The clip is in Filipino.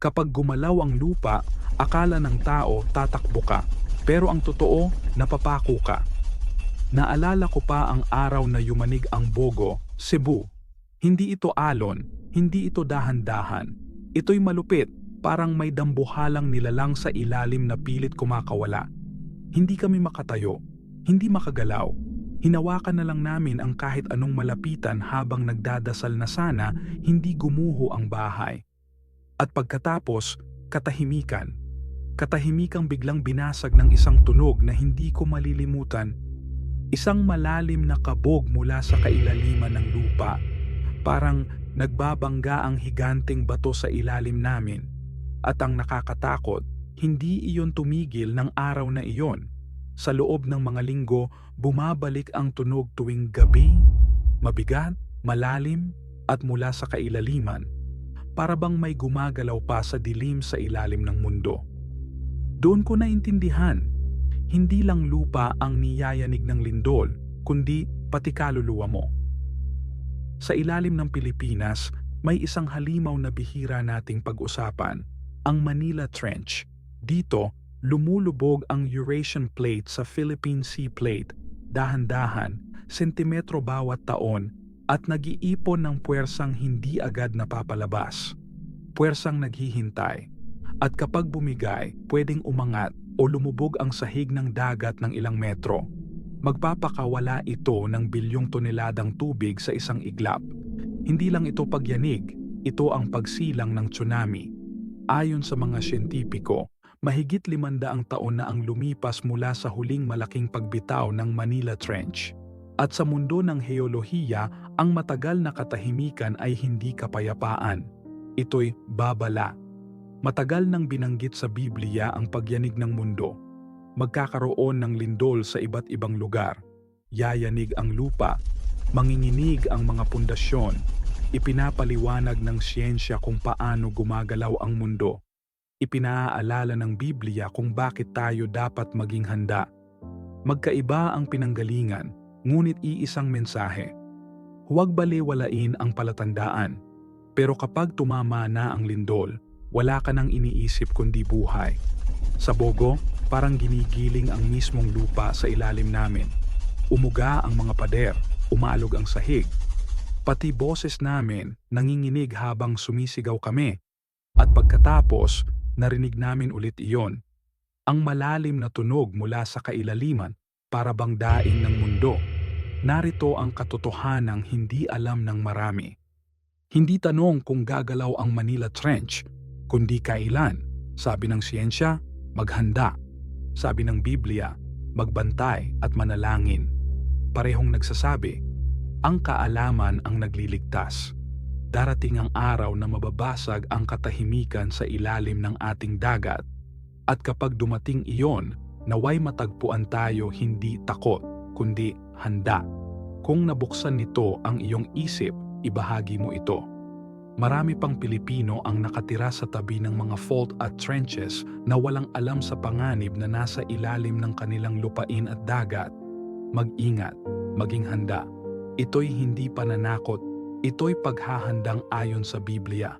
Kapag gumalaw ang lupa, akala ng tao tatakbo ka. Pero ang totoo, napapako ka. Naalala ko pa ang araw na yumanig ang Bogo, Cebu. Hindi ito alon, hindi ito dahan-dahan. Ito'y malupit, parang may dambuhalang nilalang sa ilalim na pilit kumakawala. Hindi kami makatayo, hindi makagalaw. Hinawakan na lang namin ang kahit anong malapitan habang nagdadasal na sana hindi gumuho ang bahay. At pagkatapos, katahimikan. Katahimikang biglang binasag ng isang tunog na hindi ko malilimutan. Isang malalim na kabog mula sa kailaliman ng lupa. Parang nagbabangga ang higanting bato sa ilalim namin. At ang nakakatakot, hindi iyon tumigil ng araw na iyon. Sa loob ng mga linggo, bumabalik ang tunog tuwing gabi, mabigat, malalim, at mula sa kailaliman. Para bang may gumagalaw pa sa dilim sa ilalim ng mundo. Doon ko naintindihan, hindi lang lupa ang niyayanig ng lindol, kundi pati kaluluwa mo. Sa ilalim ng Pilipinas, may isang halimaw na bihira nating pag-usapan, ang Manila Trench. Dito, lumulubog ang Eurasian Plate sa Philippine Sea Plate, dahan-dahan, sentimetro bawat taon, at nag-iipon ng puwersang hindi agad napapalabas. Puwersang naghihintay. At kapag bumigay, pwedeng umangat o lumubog ang sahig ng dagat ng ilang metro. Magpapakawala ito ng bilyong toneladang tubig sa isang iglap. Hindi lang ito pagyanig, ito ang pagsilang ng tsunami. Ayon sa mga siyentipiko, mahigit limandaang taon na ang lumipas mula sa huling malaking pagbitaw ng Manila Trench. At sa mundo ng heolohiya, ang matagal na katahimikan ay hindi kapayapaan. Ito'y babala. Matagal nang binanggit sa Biblia ang pagyanig ng mundo. Magkakaroon ng lindol sa iba't ibang lugar. Yayanig ang lupa. Manginginig ang mga pundasyon. Ipinapaliwanag ng siyensya kung paano gumagalaw ang mundo. Ipinaaalala ng Biblia kung bakit tayo dapat maging handa. Magkaiba ang pinanggalingan, ngunit iisang mensahe. Huwag baliwalain ang palatandaan. Pero kapag tumama na ang lindol, wala ka nang iniisip kundi buhay. Sa Bogo, parang ginigiling ang mismong lupa sa ilalim namin. Umuga ang mga pader, umalog ang sahig. Pati boses namin nanginginig habang sumisigaw kami. At pagkatapos, narinig namin ulit iyon. Ang malalim na tunog mula sa kailaliman para bang daing ng mundo. Narito ang katotohanang hindi alam ng marami. Hindi tanong kung gagalaw ang Manila Trench, kundi kailan. Sabi ng siyensya, maghanda. Sabi ng Biblia, magbantay at manalangin. Parehong nagsasabi, ang kaalaman ang nagliligtas. Darating ang araw na mababasag ang katahimikan sa ilalim ng ating dagat. At kapag dumating iyon, naway matagpuan tayo hindi takot, kundi handa. Kung nabuksan nito ang iyong isip, ibahagi mo ito. Marami pang Pilipino ang nakatira sa tabi ng mga fault at trenches na walang alam sa panganib na nasa ilalim ng kanilang lupain at dagat. Mag-ingat, maging handa. Ito'y hindi pananakot, ito'y paghahandang ayon sa Biblia.